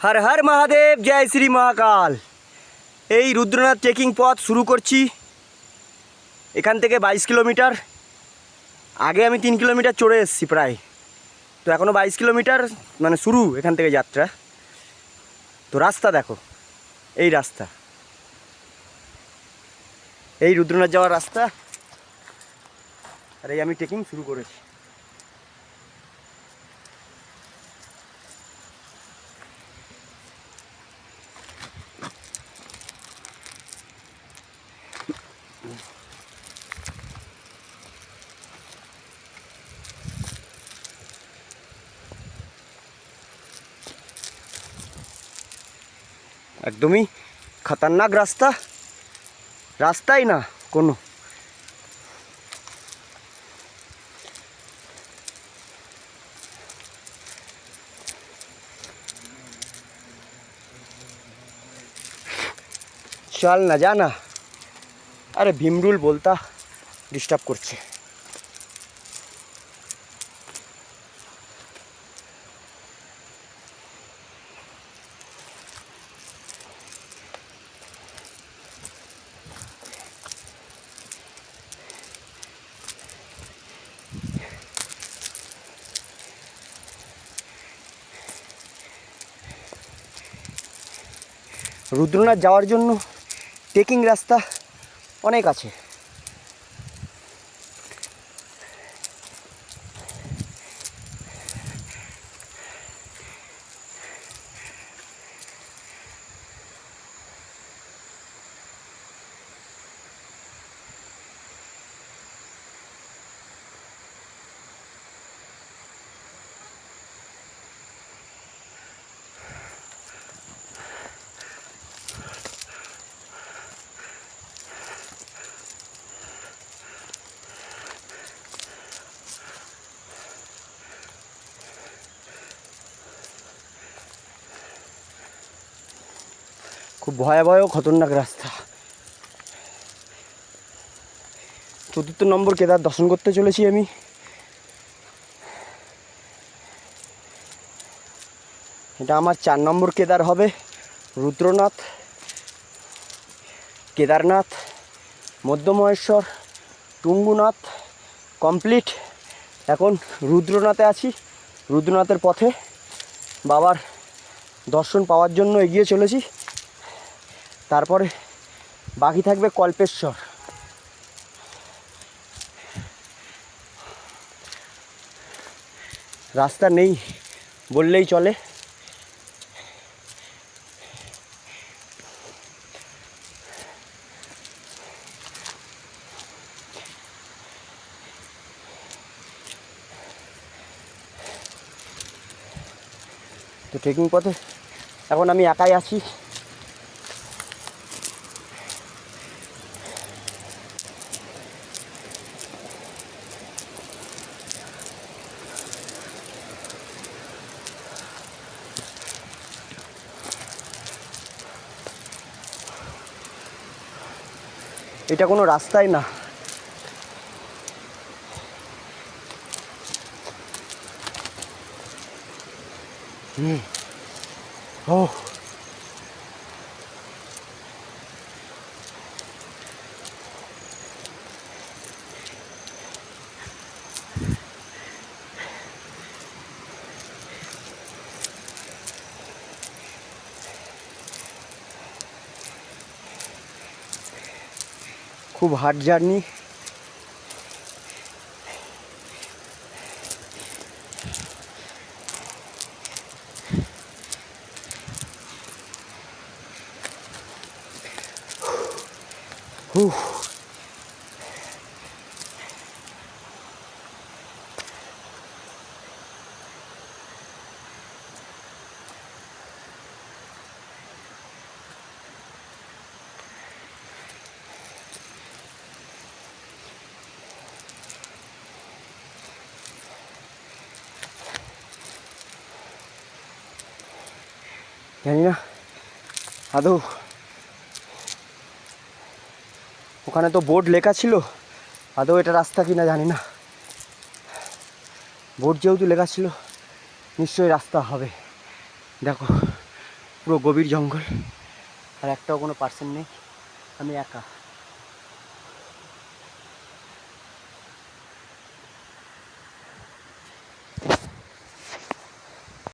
হর হর মহাদেব, জয় শ্রী মহাকাল। এই রুদ্রনাথ ট্রেকিং পথ শুরু করছি। এখান থেকে বাইশ কিলোমিটার। আগে আমি তিন কিলোমিটার চড়ে এসেছি প্রায়। তো এখনও বাইশ কিলোমিটার মানে শুরু এখান থেকে যাত্রা। তো রাস্তা দেখো, এই রাস্তা। এই রুদ্রনাথ যাওয়ার রাস্তা। আর এই আমি ট্রেকিং শুরু করেছি। একদমই খতরনাক রাস্তা। রাস্তাই না, কোনো। চল না, যা না। আরে, ভীমরুল বলতা ডিস্টার্ব করছে। রুদ্রনাথ যাওয়ার জন্য ট্রেকিং রাস্তা অনেক আছে। খুব ভয়াবহ, খতরনাক রাস্তা। চতুর্থ নম্বর কেদার দর্শন করতে চলেছি আমি। এটা আমার চার নম্বর কেদার হবে, রুদ্রনাথ, কেদারনাথ, মধ্যমহেশ্বর, টুঙ্গুনাথ, কমপ্লিট। এখন রুদ্রনাথে আছি, রুদ্রনাথের পথে বাবার দর্শন পাওয়ার জন্য এগিয়ে চলেছি। তারপরে বাকি থাকবে কল্পেশ্বর। রাস্তা নেই বললেই চলে। তো ট্রেকিং পথে এখন আমি একাই আছি। এটা কোনো রাস্তাই না। হুম। ও খুব হার্ড জার্নি হুহ জানি না আদৌ ওখানে তো বোর্ড লেখা ছিল আদৌ এটা রাস্তা কিনা জানি না বোর্ড যেহেতু লেখা ছিল নিশ্চয়ই রাস্তা হবে দেখো পুরো গভীর জঙ্গল আর একটাও কোনো পার্সেন্ট নেই আমি একা